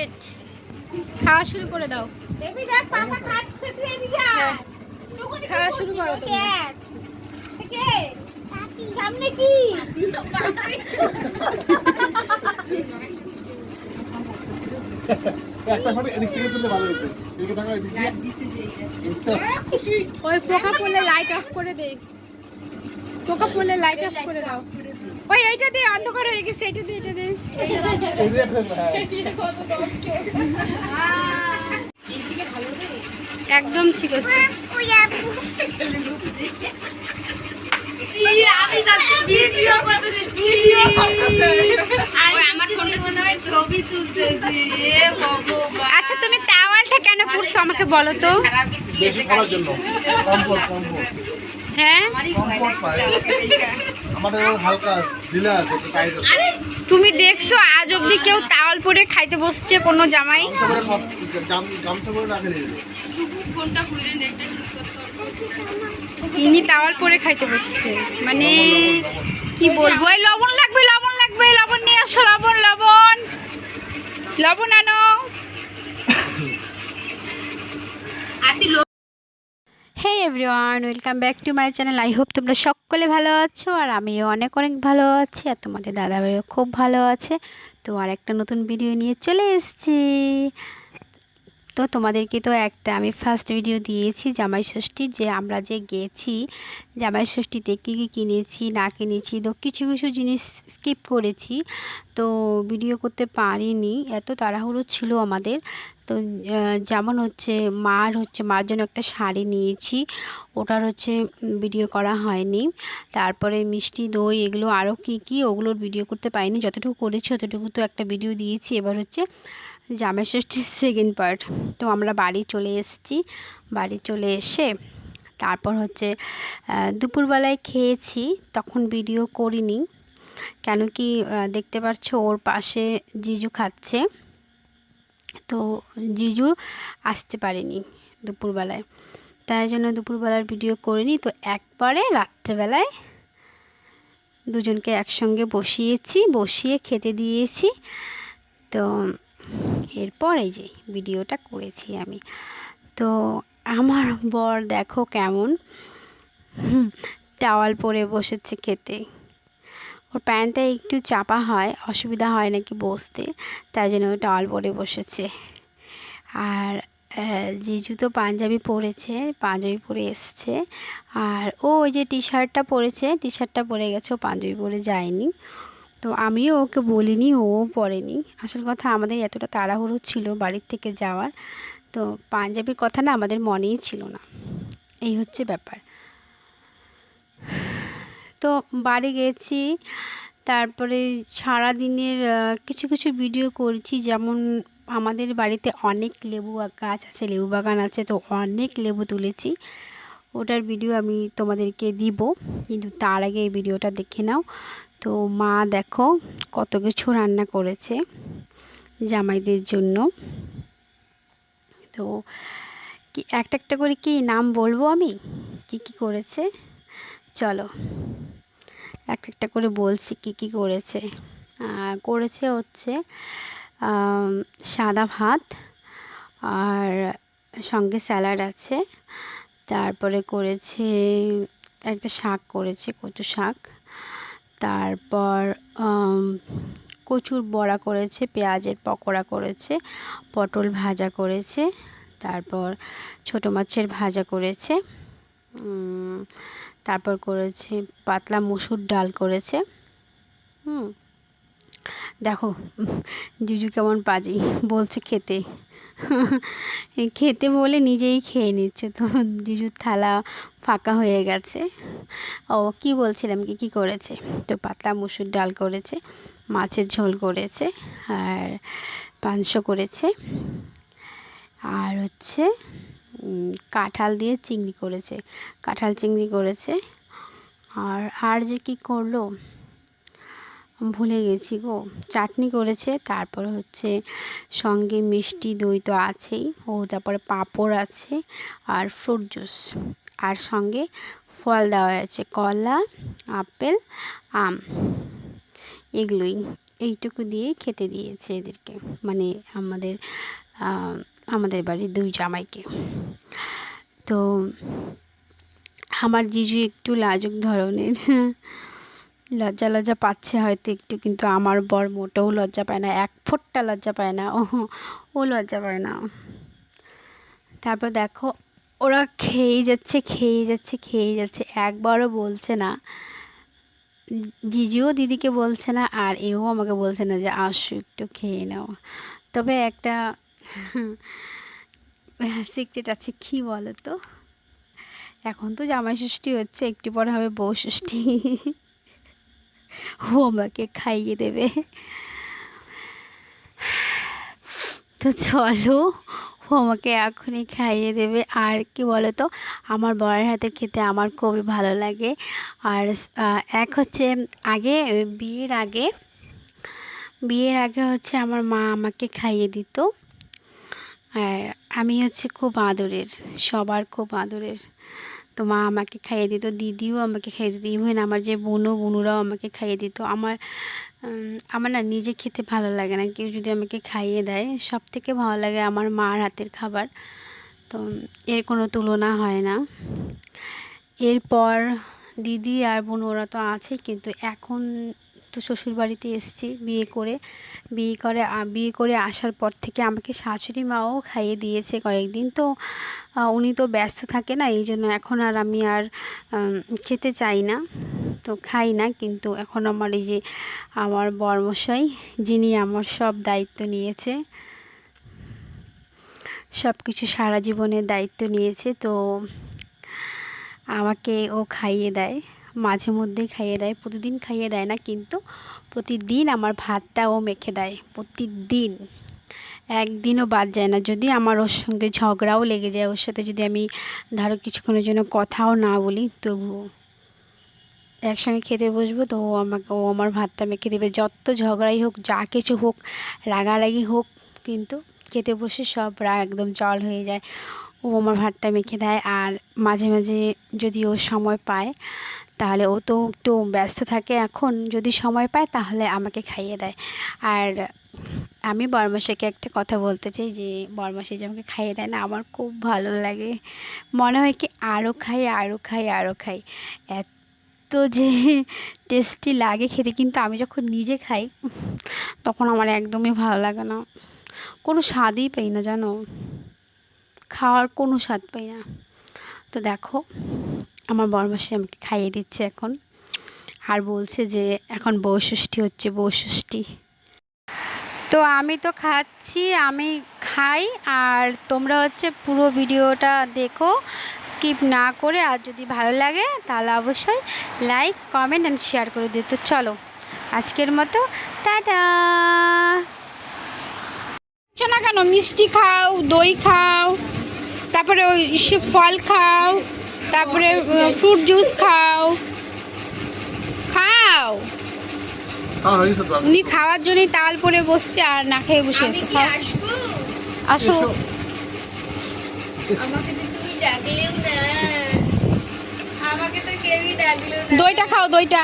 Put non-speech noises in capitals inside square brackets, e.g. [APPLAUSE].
Excited খাওয়া শুরু করে দাও। এমি দেখ পাপা খাচ্ছে তুই এমি যা হ্যাঁ। খাওয়া শুরু করো তুমি। থেকে সামনে কি? একটা ফটো এদিক থেকে তুললে ভালো হতো এদিকে থাকা এদিক দিয়ে বুঝছ? ওই পোকা পড়লে লাইট অফ করে দে। পোকা পড়লে লাইট অফ করে দাও। ওই এইটা দিয়ে অন্ধকার হয়ে গেছে এইটা দিয়ে এটা দিয়ে। এই যে একটা হ্যাঁ। একদম ঠিক আছে আচ্ছা তুমি টাওয়ালটা কেন পরছো আমাকে বলো তো? বেশি খাওয়ার জন্য। Comfort comfort. হ্যাঁ? আমাদের হালকা ঢিলা আছে টাইট তুমি দেখছ আজ অব্দি কেউ তাওয়াল পরে খাইতে বসছে কোনো জামাই? ইনি তাওয়াল পরে খাইতে বসছে। মানে কি বলব? লবণ লাগবে লবণ লাগবে লবণ নিয়ে আসো লবণ লবণ। লবণ আনো। Hey everyone welcome back to my channel I hope তোমরা সকলে ভালো আছো আর আমিও অনেক অনেক ভালো আছি আর তোমাদের দাদাভাইও খুব ভালো আছে। তো আর একটা নতুন ভিডিও নিয়ে চলে এসেছি। তো তোমাদেরকে তো একটা আমি ফার্স্ট ভিডিও দিয়েছি জামাই ষষ্ঠীর যে আমরা যে গেছি জামাই ষষ্ঠীতে কী কী কিনেছি, না কিনেছি, তো কিছু কিছু জিনিস স্কিপ করেছি। তো ভিডিও করতে পারিনি, এত তাড়াহুড়ো ছিল আমাদের। তো যেমন হচ্ছে মার হচ্ছে, মার জন্য একটা শাড়ি নিয়েছি, ওটার হচ্ছে ভিডিও করা হয়নি। তারপরে মিষ্টি দই, এগুলো আরও কী কী, ওগুলোর ভিডিও করতে পারিনি। যতটুকু করেছি ততটুকু তো একটা ভিডিও দিয়েছি। এবার হচ্ছে জামাই ষষ্ঠীর সেকেন্ড পার্ট তো আমরা বাড়ি চলে এসেছি। বাড়ি চলে এসে তারপর হচ্ছে দুপুরবেলায় খেয়েছি, তখন ভিডিও করিনি। কেন কি দেখতে পাচ্ছ ওর পাশে জিজু খাচ্ছে। তো জিজু আসতে পারেনি দুপুরবেলায়। তাই জন্য দুপুরবেলার ভিডিও করিনি। তো একবারে রাত্রেবেলায় দুজনকে একসঙ্গে বসিয়েছি, বসিয়ে খেতে দিয়েছি। তো এরপর যে ভিডিওটা করেছি আমি। তো আমার বর দেখো কেমন। টাওয়াল পরে বসেছে খেতে। ওর প্যান্টটা একটু চাপা হয় অসুবিধা হয় নাকি বসতে তাই জন্য ও টাওয়াল পরে বসেছে। আর আহ, জিজু তো পাঞ্জাবি পরেছে পাঞ্জাবি পরে এসছে। আর ও ওই যে টি শার্টটা পরেছে টি শার্টটা পরে গেছে ও পাঞ্জাবি পরে যায়নি। তো আমিও ওকে বলিনি, ও পড়েনি। আসল কথা আমাদের এতটা তাড়াহুড়ো ছিল বাড়ির থেকে যাওয়ার, তো পাঞ্জাবির কথা না আমাদের মনেই ছিল না। এই হচ্ছে ব্যাপার। তো বাড়ি গেছি, তারপরে সারা দিনের কিছু কিছু ভিডিও করছি, যেমন আমাদের বাড়িতে অনেক লেবু গাছ আছে, লেবু বাগান আছে, তো অনেক লেবু তুলেছি। ওটার ভিডিও আমি তোমাদেরকে দিব, কিন্তু তার আগে এই ভিডিওটা দেখে নাও। তো মা দেখো কত কিছু রান্না করেছে জামাইদের জন্য। তো কি একটা একটা করে কি নাম বলব আমি? কি কি করেছে? চলো একটা একটা করে বলছি কি কি করেছে। করেছে হচ্ছে সাদা ভাত আর সঙ্গে স্যালাড আছে। তারপরে করেছে, একটা শাক করেছে, কচু শাক। তারপর কচুর বড়া করেছে, পেঁয়াজের পকোড়া করেছে, পটল ভাজা করেছে, তারপর ছোটো মাছের ভাজা করেছে তারপর করেছে পাতলা মুসুর ডাল করেছে দেখো জুজু কেমন পাজি, বলছে খেতে। [LAUGHS] খেতে বলে নিজেই খেয়ে নিচ্ছে। তো জিজুর থালা ফাঁকা হয়ে গেছে। ও কি বলছিলাম কি কি করেছে? তো পাতলা মুসুর ডাল করেছে, মাছের ঝোল করেছে, আর পাঁচশো করেছে, আর হচ্ছে কাঁঠাল দিয়ে চিংড়ি করেছে। কাঁঠাল চিংড়ি করেছে, আর আর যে কি করল? ভুলে গেছি গো। চাটনি করেছে, তারপর হচ্ছে সঙ্গে মিষ্টি দই তো আছেই। ও তারপরে পাঁপড় আছে আর ফ্রুট জুস আর সঙ্গে ফল দেওয়া আছে কলা, আপেল, আম। এগুলোই। এইটুকু দিয়ে খেতে দিয়েছে এদেরকে। মানে আমাদের আমাদের বাড়ির দুই জামাইকে। তো আমার জিজু একটু লাজুক ধরনের। লজ্জা লজ্জা পাচ্ছে হয়তো একটু, কিন্তু আমার বর মোটেও লজ্জা পায় না। এক ফোঁটটা লজ্জা পায় না। ও ও লজ্জা পায় না। তারপর দেখো, ওরা খেয়েই যাচ্ছে খেয়েই যাচ্ছে খেয়েই যাচ্ছে। একবারও বলছে না। জিজুও দিদিকে বলছে না, আর এও আমাকে বলছে না যে, আসো, একটু খেয়ে নাও। তবে একটা সিক্রেট আছে, কি বলো তো এখন তো জামাই ষষ্ঠী হচ্ছে, একটু পরে হবে বউ ষষ্ঠী ও আমাকে খাইয়ে দেবে তো চলো ও আমাকে এখনই খাইয়ে দেবে আর কি বলো তো আমার বরের হাতে খেতে আমার খুবই ভালো লাগে আর এক হচ্ছে আগে বিয়ের আগে বিয়ের আগে হচ্ছে আমার মা আমাকে খাইয়ে দিত আর আমি হচ্ছে খুব আদরের সবার খুব আদরের তো মা আমাকে খাইয়ে দিত, দিদিও আমাকে খাইয়ে দিত ইভেন আমার যে বোনও, বোনুরাও আমাকে খাইয়ে দিত। আমার আমার না নিজে খেতে ভালো লাগে না, কেউ যদি আমাকে খাইয়ে দেয় সব থেকে ভালো লাগে আমার মার হাতের খাবার। তো এর কোনো তুলনা হয় না। এরপর দিদি আর বোন, ওরা তো আছে, কিন্তু এখন তো শ্বশুরবাড়িতে এসেছি বিয়ে করে। বিয়ে করে বিয়ে করে আসার পর থেকে আমাকে শাশুড়ি মাও খাইয়ে দিয়েছে কয়েকদিন। তো উনি তো ব্যস্ত থাকে না, এই জন্য এখন আর আমি আর খেতে চাই না। তো খাই না, কিন্তু এখন আমার এই যে আমার বর্মশাই, যিনি আমার সব দায়িত্ব নিয়েছে সব কিছু সারা জীবনের দায়িত্ব নিয়েছে, তো আমাকে ও খাইয়ে দেয়। মাঝে মধ্যেই খাইয়ে দেয়, প্রতিদিন খাইয়ে দেয় না, কিন্তু প্রতিদিন আমার ভাতটা ও মেখে দেয়, প্রতিদিন। একদিনও বাদ যায় না, যদি আমার ওর সঙ্গে ঝগড়াও লেগে যায়, ওর সাথে যদি আমি ধরো কিছুক্ষণের জন্য কথাও না বলি তবুও একসঙ্গে খেতে বসবো, তো ও আমাকে, ও আমার ভাতটা মেখে দেবে। যত ঝগড়াই হোক, যা কিছু হোক, রাগারাগি হোক, কিন্তু খেতে বসে সব রাগ একদম জল হয়ে যায়। ও আমার ভাতটা মেখে দেয় আর মাঝে মাঝে যদি ও সময় পায়, তাহলে ও তো একটু ব্যস্ত থাকে এখন, যদি সময় পায় তাহলে আমাকে খাইয়ে দেয়। আর আমি বরমাসাকে একটা কথা বলতে চাই যে, বরমাসি যে আমাকে খাইয়ে দেয় না, আমার খুব ভালো লাগে। মনে হয় কি আরও খাই আরও খাই আরও খাই। এত যে টেস্টি লাগে খেতে, কিন্তু আমি যখন নিজে খাই, তখন আমার একদমই ভালো লাগে না। কোনো স্বাদই পাই না, জানো? খাওয়ার কোনো স্বাদ পাই না। তো দেখো, আমার বরমাসি আমাকে খাইয়ে দিচ্ছে এখন। আর বলছে যে, এখন বৌষষ্ঠী হচ্ছে বৌষষ্ঠী তো আমি তো খাচ্ছি, আমি খাই, আর তোমরা হচ্ছে পুরো ভিডিওটা দেখো, স্কিপ না করে। আর যদি ভালো লাগে, তাহলে অবশ্যই লাইক, কমেন্ট অ্যান্ড শেয়ার করে দিতে চলো, আজকের মতো, টাটা! না কেন, মিষ্টি খাও, দই খাও। তারপরে ওই সব ফল খাও তারপরে ফ্রুট জুস খাও। খাও। উনি খাওয়ার জন্যই তাল পরে বসছে আর না খেয়ে বসে আছে। আসো। দইটা খাও দইটা।